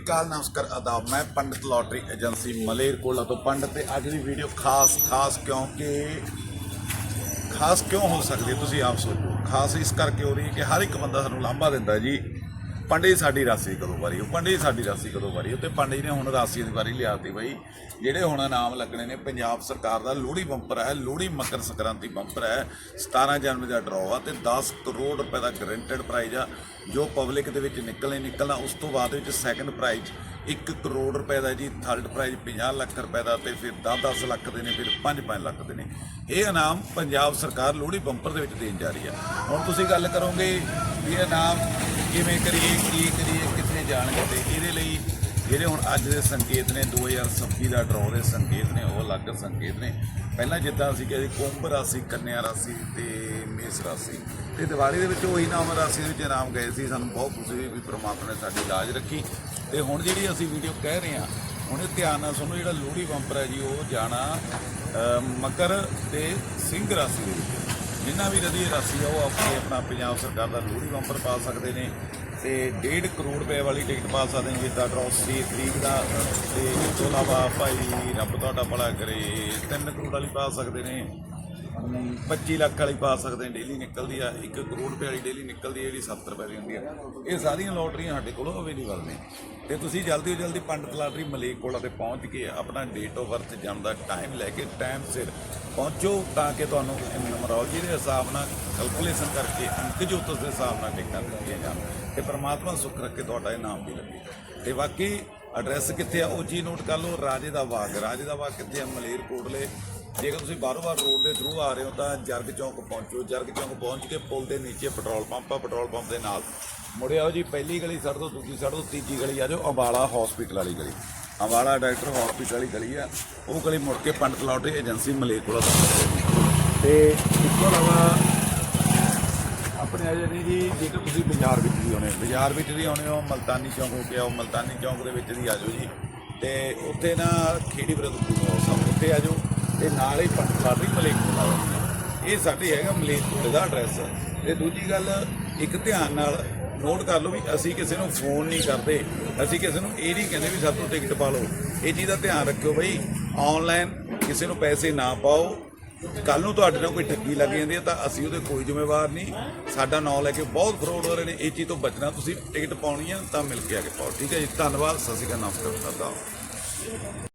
ਕਾਲ ਨਮਸਕਾਰ ਆਦਾਬ ਮੈਂ ਪੰਡਤ lottery agency Malerkotla ਤੋਂ ਪੰਡਤ ਤੇ ਅੱਜ ਦੀ ਵੀਡੀਓ ਖਾਸ ਖਾਸ ਕਿਉਂਕਿ, ਖਾਸ ਕਿਉਂ ਹੋ ਸਕਦੀ ਹੈ? ਤੁਸੀਂ ਆਪ ਸੋਚੋ। ਖਾਸ ਇਸ ਕਰਕੇ ਹੋ ਰਹੀ ਹੈ ਕਿ ਹਰ ਇੱਕ ਬੰਦਾ ਸਾਨੂੰ ਲਾਂਭਾ ਦਿੰਦਾ ਜੀ। ਪੰਡੇ ਜੀ ਸਾਡੀ ਰਾਸੀ ਕਦੋਂ ਵਾਰੀ, ਉਹ ਪੰਡੇ ਜੀ ਸਾਡੀ ਰਾਸੀ ਕਦੋਂ ਵਾਰੀ ਉਹ ਤੇ ਪੰਡੇ ਜੀ ਨੇ ਹੁਣ ਰਾਸੀ ਦੀ ਵਾਰੀ ਲਿਆਤੀ ਬਈ, ਜਿਹੜੇ ਹੁਣ ਇਨਾਮ ਲੱਗਣੇ ਨੇ, ਪੰਜਾਬ ਸਰਕਾਰ ਦਾ ਲੋਹੜੀ ਬੰਪਰ ਹੈ, ਲੋਹੜੀ ਮਕਰ ਸੰਕ੍ਰਾਂਤੀ ਬੰਪਰ ਹੈ 17 ਜਨਵਰੀ ਦਾ ਡਰਾਅ ਆ ਤੇ 10 ਕਰੋੜ ਰੁਪਏ ਦਾ ਗਰੰਟਡ ਪ੍ਰਾਈਜ਼ ਆ, ਜੋ ਪਬਲਿਕ ਦੇ ਵਿੱਚ ਨਿਕਲਣੇ ਨਿਕਲਣਾ, ਉਸ ਤੋਂ ਬਾਅਦ ਵਿੱਚ ਸੈਕੰਡ ਪ੍ਰਾਈਜ਼ 1 ਕਰੋੜ ਰੁਪਏ ਦਾ ਜੀ ਥਰਡ ਪ੍ਰਾਈਜ਼ 50 ਲੱਖ ਰੁਪਏ ਦਾ ਤੇ ਫਿਰ 10-10 ਲੱਖ ਦੇ ਨੇ, ਫਿਰ 5-5 ਲੱਖ ਦੇ ਨੇ। ਇਹ ਇਨਾਮ ਪੰਜਾਬ ਸਰਕਾਰ ਲੋਹੜੀ ਬੰਪਰ ਦੇ ਵਿੱਚ ਦੇਣ ਜਾ ਰਹੀ ਹੈ। ਹੁਣ ਤੁਸੀਂ ਗੱਲ ਕਰੋਗੇ ਵੀ ਇਹ ਇਨਾਮ ਕਿਵੇਂ ਕਰੀਏ, ਕੀ ਕਰੀਏ, ਕਿੱਥੇ ਜਾਣਗੇ ਤੇ ਇਹਦੇ ਲਈ ਜਿਹੜੇ ਹੁਣ ਅੱਜ ਦੇ ਸੰਕੇਤ ਨੇ 2026 ਦਾ ਡਰਾਅ ਦੇ ਸੰਕੇਤ ਨੇ, ਉਹ ਅਲੱਗ ਸੰਕੇਤ ਨੇ। ਪਹਿਲਾਂ ਜਿੱਦਾਂ ਅਸੀਂ ਕਹਿੰਦੇ ਕੁੰਭ ਰਾਸ਼ੀ, ਕੰਨਿਆ ਰਾਸ਼ੀ ਤੇ ਮੇਸ ਰਾਸ਼ੀ। ਤੇ ਦੀਵਾਲੀ ਦੇ ਵਿੱਚ ਉਹੀ ਨਾਮ ਰਾਸ਼ੀ ਦੇ ਵਿੱਚ ਇਨਾਮ ਗਏ ਸੀ। ਸਾਨੂੰ ਬਹੁਤ ਖੁਸ਼ੀ ਹੋਈ ਵੀ ਪ੍ਰਮਾਤਮਾ ਨੇ ਸਾਡੀ ਲਾਜ ਰੱਖੀ। ਤੇ ਹੁਣ ਜਿਹੜੀ ਅਸੀਂ ਵੀਡੀਓ ਕਹਿ ਰਹੇ ਹਾਂ, ਹੁਣ ਇਹ ਧਿਆਨ ਨਾਲ ਸੁਣੋ, ਜਿਹੜਾ ਲੋਹੜੀ ਬੰਪਰ ਹੈ ਜੀ, ਉਹ ਜਾਣਾ ਮਕਰ ਤੇ ਸਿੰਘ ਰਾਸ਼ੀ ਦੇ ਵਿੱਚ। ਜਿੰਨਾ ਵੀ ਰਦੀ ਰਾਸ਼ੀ ਆ, ਉਹ ਆਪਣੇ ਆਪਣਾ ਪੰਜਾਬ ਸਰਕਾਰ ਦਾ ਲੋਹੜੀ ਬੰਪਰ ਪਾ ਸਕਦੇ ਨੇ ਤੇ 1.5 ਕਰੋੜ ਰੁਪਏ ਵਾਲੀ ਟਿਕਟ ਪਾ ਸਕਦੇ ਨੇ ਜਿੱਦਾਂ ਡਰਾਅ 30 ਤਰੀਕ ਦਾ। ਤੇ ਇਸ ਤੋਂ ਇਲਾਵਾ ਭਾਈ ਰੱਬ ਤੁਹਾਡਾ ਭਲਾ ਕਰੇ 3 ਕਰੋੜ ਵਾਲੀ ਪਾ ਸਕਦੇ ਨੇ। ਅਮ 25 ਲੱਖ ਵਾਲੀ ਪਾ ਸਕਦੇ ਨੇ ਡੇਲੀ ਨਿਕਲਦੀ ਆ 1 ਕਰੋੜ ਰੁਪਏ ਵਾਲੀ ਡੇਲੀ ਨਿਕਲਦੀ ਹੈ ਜਿਹੜੀ 70 ਰੁਪਏ ਦੀ ਹੁੰਦੀ ਆ। ਇਹ ਸਾਰੀਆਂ ਲੋਟਰੀਆਂ ਸਾਡੇ ਕੋਲ ਅਵੇਲੇਬਲ ਨੇ। ਤੇ ਤੁਸੀਂ ਜਲਦੀ ਤੋਂ ਜਲਦੀ ਪੰਡਤ ਲਾਟਰੀ ਮਲੇਕੋਲਾ ਤੇ ਪਹੁੰਚ ਕੇ ਆਪਣਾ ਡੇਟ ਆਫ ਬਰਥ ਜਨਮ ਦਾ ਟਾਈਮ ਲੈ ਕੇ ਟਾਈਮ ਸਿਰ ਪਹੁੰਚੋ ਤਾਂ ਕਿ ਤੁਹਾਨੂੰ ਨੰਬਰੋਲੋਜੀ ਦੇ ਹਿਸਾਬ ਨਾਲ ਕੈਲਕੂਲੇਸ਼ਨ ਕਰਕੇ ਅੰਕ ਜੋਤਸ ਦੇ ਹਿਸਾਬ ਨਾਲ ਟਿਕਟਾਂ ਦਿੱਤੀਆਂ ਜਾਣ ਤੇ ਪ੍ਰਮਾਤਮਾ ਸੁੱਖ ਰੱਖੇ, ਤੁਹਾਡਾ ਇਨਾਮ ਵੀ ਲੱਗੇ ਤੇ ਬਾਕੀ ਐਡਰੈਸ ਕਿੱਥੇ ਆ, ਉਹ ਚੀਜ਼ ਨੋਟ ਕਰ ਲਓ, ਰਾਜੇ ਦਾ ਬਾਗ। ਰਾਜੇ ਦਾ ਬਾਗ ਕਿੱਥੇ ਆ? ਮਲੇਰਕੋਟਲੇ ਜੇਕਰ ਤੁਸੀਂ ਬਾਰੋ ਬਾਰ ਰੋਡ ਦੇ ਥਰੂ ਆ ਰਹੇ ਹੋ, ਤਾਂ ਜਰਗ ਚੌਂਕ ਪਹੁੰਚੋ। ਜਰਗ ਚੌਂਕ ਪਹੁੰਚ ਕੇ ਪੁਲ ਦੇ ਨੀਚੇ ਪੈਟਰੋਲ ਪੰਪ ਆ ਪੈਟਰੋਲ ਪੰਪ ਦੇ ਨਾਲ। ਮੁੜੇ ਜੀ, ਪਹਿਲੀ ਗਲੀ ਸੜ ਤੋਂ ਦੂਜੀ ਸੜ ਤੋਂ ਤੀਜੀ ਗਲੀ, ਆ ਜਾਓ, ਅੰਬਾਲਾ ਹਸਪੀਟਲ ਵਾਲੀ ਗਲੀ। ਅੰਬਾਲਾ ਡਾਕਟਰ ਹਸਪੀਟਲ ਵਾਲੀ ਗਲੀ ਆ। ਉਹ ਗਲੀ ਮੁੜ ਕੇ ਪੰਡਤ ਲਾਟਰੀ ਏਜੰਸੀ ਮਲੇਕੋਲਾ ਤੋਂ ਤੇ ਇਸ ਤੋਂ ਇਲਾਵਾ ਆਪਣੇ ਆ ਜਿਹੜੀ ਜੀ, ਜੇਕਰ ਤੁਸੀਂ ਬਾਜ਼ਾਰ ਵਿੱਚ ਵੀ ਆਉਣੇ ਬਾਜ਼ਾਰ ਵਿੱਚ ਵੀ ਆਉਣੇ ਹੋ, ਮਲਤਾਨੀ ਚੌਂਕ ਹੋ ਕੇ ਆਓ ਮਲਤਾਨੀ ਚੌਂਕ ਦੇ ਵਿੱਚ ਦੀ ਆ ਜਾਓ ਜੀ। ਤੇ ਉੱਥੇ ਨਾ ਖੇੜੀ ਬਰਦ ਗੁਰੂ ਸਭ ਉੱਥੇ ਆ ਜਾਓ। ਤੇ ਨਾਲ ਹੀ ਪੰਡਲਾਰੀ ਮਲੇਕਪੁਰਾ ਇਹ ਸਾਡੇ ਹੈਗਾ ਮਲੇਕਪੁਰੇ ਦਾ ਐਡਰੈਸ ਤੇ ਦੂਜੀ ਗੱਲ, ਇੱਕ ਧਿਆਨ ਨਾਲ ਨੋਟ ਕਰ ਲਓ ਵੀ ਅਸੀਂ ਕਿਸੇ ਨੂੰ ਫੋਨ ਨਹੀਂ ਕਰਦੇ। ਅਸੀਂ ਕਿਸੇ ਨੂੰ ਇਹ ਨਹੀਂ ਕਹਿੰਦੇ ਵੀ ਸਾਡੇ ਤੋਂ ਟਿਕਟ ਪਾ ਲਓ। ਇਹ ਚੀਜ਼ ਦਾ ਧਿਆਨ ਰੱਖਿਓ ਬਈ ਆਨਲਾਈਨ ਕਿਸੇ ਨੂੰ ਪੈਸੇ ਨਾ ਪਾਓ। ਕੱਲ ਨੂੰ ਤੁਹਾਡੇ ਨਾਲ ਕੋਈ ਠੱਗੀ ਲੱਗ ਜਾਂਦੀ ਹੈ ਤਾਂ ਅਸੀਂ ਉਹਦੇ ਕੋਈ ਜ਼ਿੰਮੇਵਾਰ ਨਹੀਂ। ਸਾਡਾ ਨਾਂ ਲੈ ਕੇ ਬਹੁਤ ਫਰੋਡ ਹੋ ਰਹੇ ਨੇ। ਇਹ ਚੀਜ਼ ਤੋਂ ਬਚਣਾ ਤੁਸੀਂ ਟਿਕਟ ਪਾਉਣੀ ਹੈ ਤਾਂ ਮਿਲ ਕੇ ਆ ਕੇ ਪਾਓ। ਠੀਕ ਹੈ ਜੀ, ਧੰਨਵਾਦ। ਸਤਿ ਸ਼੍ਰੀ ਅਕਾਲ, ਨਮਸਕਾਰ। ਕਰਦਾ ਹਾਂ